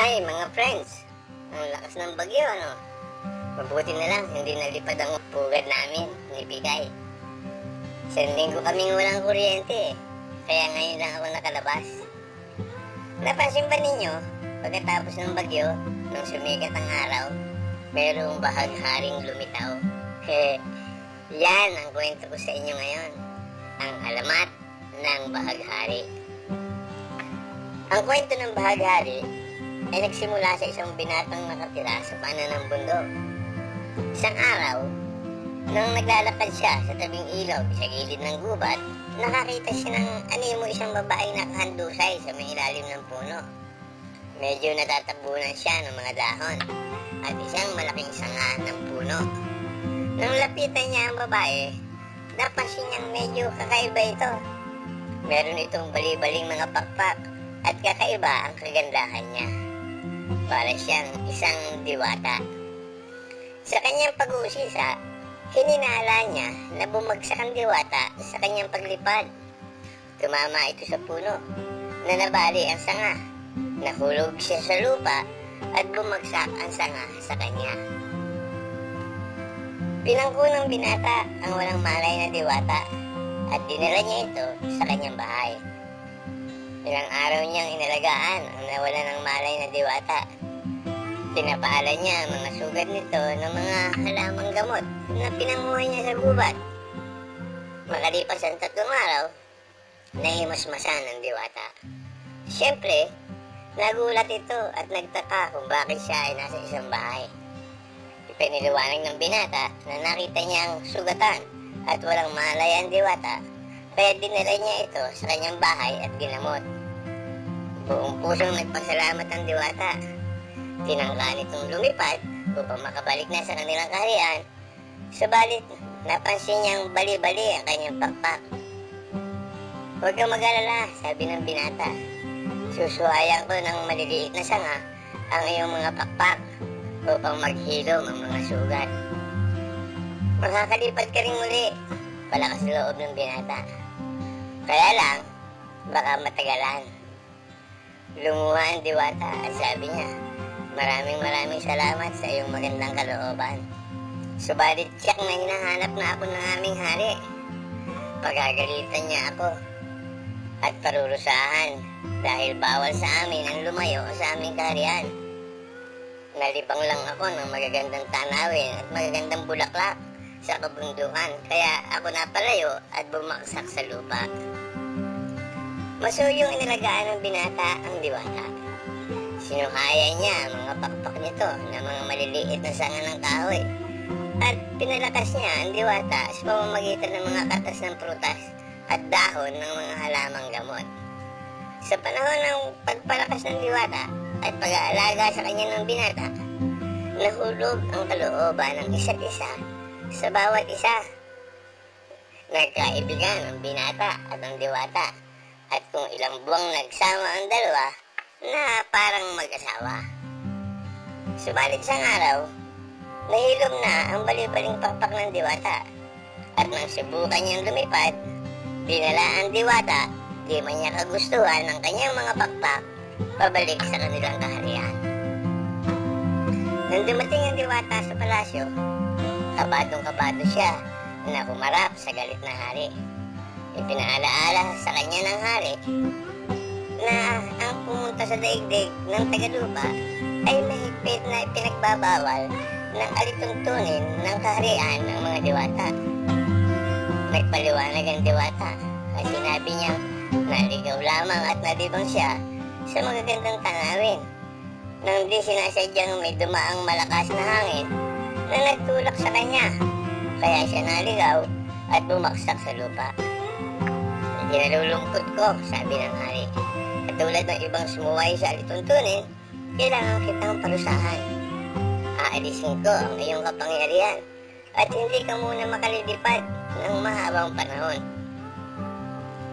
Hi mga friends! Ang lakas ng bagyo ano? Mabuti na lang hindi nalipad ang pugad namin ni Bigay. Isang linggo kaming walang kuryente eh. Kaya ngayon lang ako nakalabas. Napansin ba ninyo, pagkatapos ng bagyo, nung sumikat ang araw, mayroong bahagharing lumitaw. Yan ang kwento ko sa inyo ngayon. Ang alamat ng bahaghari. Ang kwento ng bahaghari ay nagsimula sa isang binatang nakatira sa panan ng bundok. Isang araw, nang naglalakad siya sa tabing ilog sa gilid ng gubat, nakakita siya ng animo isang babaeng nakahandusay sa may ilalim ng puno. Medyo natatabunan siya ng mga dahon at isang malaking sanga ng puno. Nang lapitan niya ang babae, napansin niyang medyo kakaiba ito. Meron itong bali-baling mga pakpak at kakaiba ang kagandahan niya. Para siyang isang diwata. Sa kanyang pag-uusisa, hininala niya na bumagsak ang diwata sa kanyang paglipad. Tumama ito sa puno, na nabali ang sanga. Nahulog siya sa lupa at bumagsak ang sanga sa kanya. Pinangko ng binata ang walang malay na diwata at dinala niya ito sa kanyang bahay. Ilang araw niyang inalagaan ang nawala ng malay na diwata. Pinapaalan niya ang mga sugat nito ng mga halamang gamot na pinanguha niya sa gubat. Makalipas ang tatlong araw, nahimasmasan ang diwata. Siyempre, nagulat ito at nagtaka kung bakit siya ay nasa isang bahay. Ipiniliwanag ng binata na nakita niya ang sugatan at walang malay ang diwata kaya dinala niya ito sa kanyang bahay at ginamot. Buong pusong nagpasalamat ang diwata. Tinangka nitong lumipad upang makabalik na sa kanilang kaharian. Subalit, napansin niyang bali-bali ang kanyang pakpak. Huwag kang mag-alala, sabi ng binata. Susuhayan ko ng maliliit na sanga ang iyong mga pakpak upang maghilom ang mga sugat. Makakalipat ka rin muli, palakas loob ng binata. Kaya lang, baka matagalan. Lumuha ang diwata at sabi niya, maraming maraming salamat sa iyong magandang kalooban. Subalit tiyak na hinahanap na ako ng aming hari. Pagagalitan niya ako at parurusahan dahil bawal sa amin ang lumayo sa aming kaharian. Nalibang lang ako ng magagandang tanawin at magagandang bulaklak sa kabundukan kaya ako napalayo at bumaksak sa lupa. Masuyong inalagaan ng binata ang diwata. Sinuhaya niya mga pakpak nito na mga maliliit na sanga ng kahoy at pinalakas niya ang diwata sa pamamagitan ng mga katas ng prutas at dahon ng mga halamang gamot. Sa panahon ng pagpalakas ng diwata at pag-aalaga sa kanya ng binata, nahulog ang kalooban ng isa't isa sa bawat isa. Nagkaibigan ang binata at ang diwata at kung ilang buwang nagsama ang dalawa na parang mag-asawa. Subalit isang araw, nahilom na ang balibaling pakpak ng diwata at nang subukan niyang lumipad, dinala ang diwata, di man niya kagustuhan ng kanyang mga pakpak pabalik sa kanilang kaharian. Nang dumating ang diwata sa palasyo, kabadong kabado siya na humarap sa galit na hari. Ipinaalaala sa kanya ng hari na ang pumunta sa daigdig ng Tagalupa ay mahigpit na ipinagbabawal ng alituntunin ng kaharian ng mga diwata. Nagpaliwanag ang diwata at sinabi niya naligaw lamang at nalibang siya sa magagandang tanawin nang di sinasadyang may dumaang malakas na hangin na nagtulak sa kanya. Kaya siya naligaw at bumaksak sa lupa. Ginalulungkot ko, sabi ng hari. Katulad ng ibang sumuway sa alituntunin, kailangan kitang parusahan. Aalisin ko ang iyong kapangyarihan at hindi ka muna makalilipad ng mahabang panahon.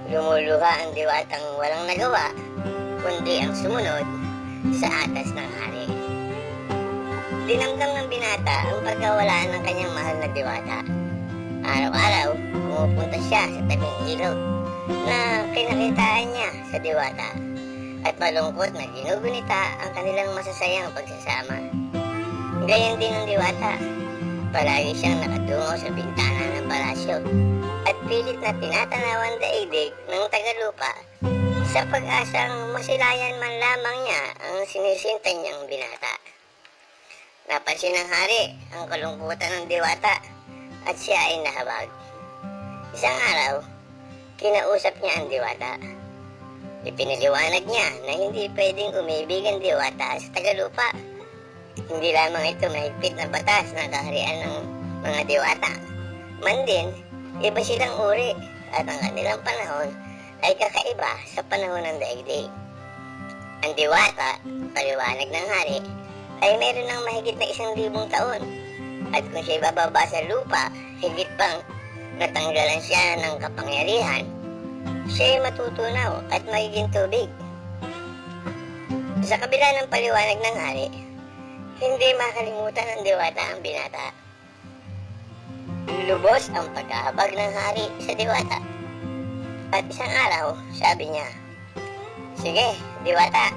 Lumuluha ang diwatang walang nagawa, kundi ang sumunod sa atas ng hari. Dinamdam ng binata ang pagkawala ng kanyang mahal na diwata. Araw-araw, pumupunta siya sa tabing ilog na kinakitaan niya sa diwata at malungkot na ginugunita ang kanilang masasayang pagsasama. Gayon din ang diwata. Palagi siyang nakatungo sa bintana ng palasyo at pilit na tinatanaw ang daigdig ng tagalupa sa pag-asang masilayan man lamang niya ang sinisinta niyang binata. Napansin ng hari ang kalungkutan ng diwata at siya ay nahabag. Isang araw, kinausap niya ang diwata. Ipinaliwanag niya na hindi pwedeng umibig ang diwata sa tagalupa. Hindi lamang ito mahigpit na batas na kaharian ng mga diwata. Man din, iba silang uri at ang kanilang panahon ay kakaiba sa panahon ng daigdig. Ang diwata, paliwanag ng hari, ay meron ng mahigit na isang libong taon. At kung siya'y bababa sa lupa, higit pang natanggalan siya ng kapangyarihan, siya'y matutunaw at magiging tubig. Sa kabila ng paliwanag ng hari, hindi makalimutan ng diwata ang binata. Lubos ang pagkahabag ng hari sa diwata. At isang araw, sabi niya, Sige, diwata,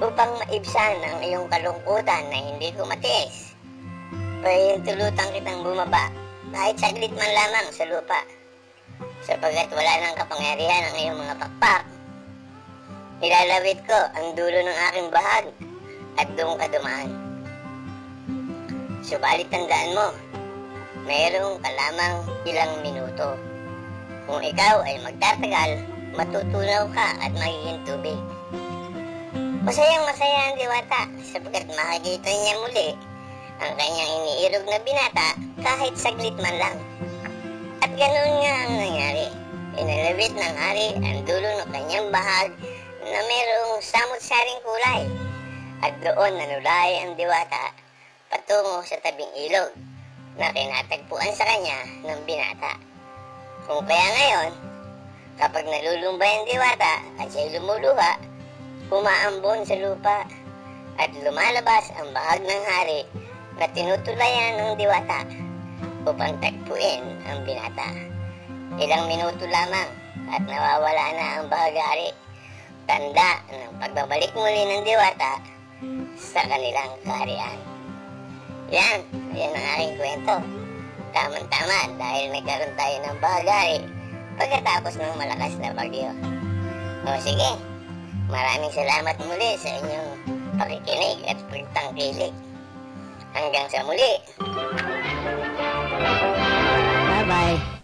upang maibsan ang iyong kalungkutan na hindi ko matiis, pahintulutan kitang bumaba kahit saglit man lamang sa lupa, sapagkat wala nang kapangyarihan ang iyong mga pakpak. Nilalawit ko ang dulo ng aking bahag at doon ka dumaan. Subalit tandaan mo, mayroong ka lamang ilang minuto. Kung ikaw ay magtatagal, matutunaw ka at magiging tubig. Masayang masaya ang diwata sapagkat makikita niya muli ang kanyang iniirog na binata kahit saglit man lang. At ganoon nga ang nangyari. Inalawit ng hari ang dulo ng kanyang bahag na mayroong samot-saring kulay. At doon nanulay ang diwata patungo sa tabing ilog na kinatagpuan sa kanya ng binata. Kung kaya ngayon, kapag nalulumbay ang diwata at siya'y lumuluha, umaambon sa lupa at lumalabas ang bahag ng hari na tinutulayan ng diwata upang tagpuin ang binata. Ilang minuto lamang at nawawala na ang bahagari. Tanda ng pagbabalik muli ng diwata sa kanilang kaharian. Yan, yan ang aking kwento. Tama-tama dahil nagkaroon tayo ng bahagari pagkatapos ng malakas na bagyo. O sige, maraming salamat muli sa inyong pakikinig at pagtangkilik. Hanggang sa muli. Bye bye.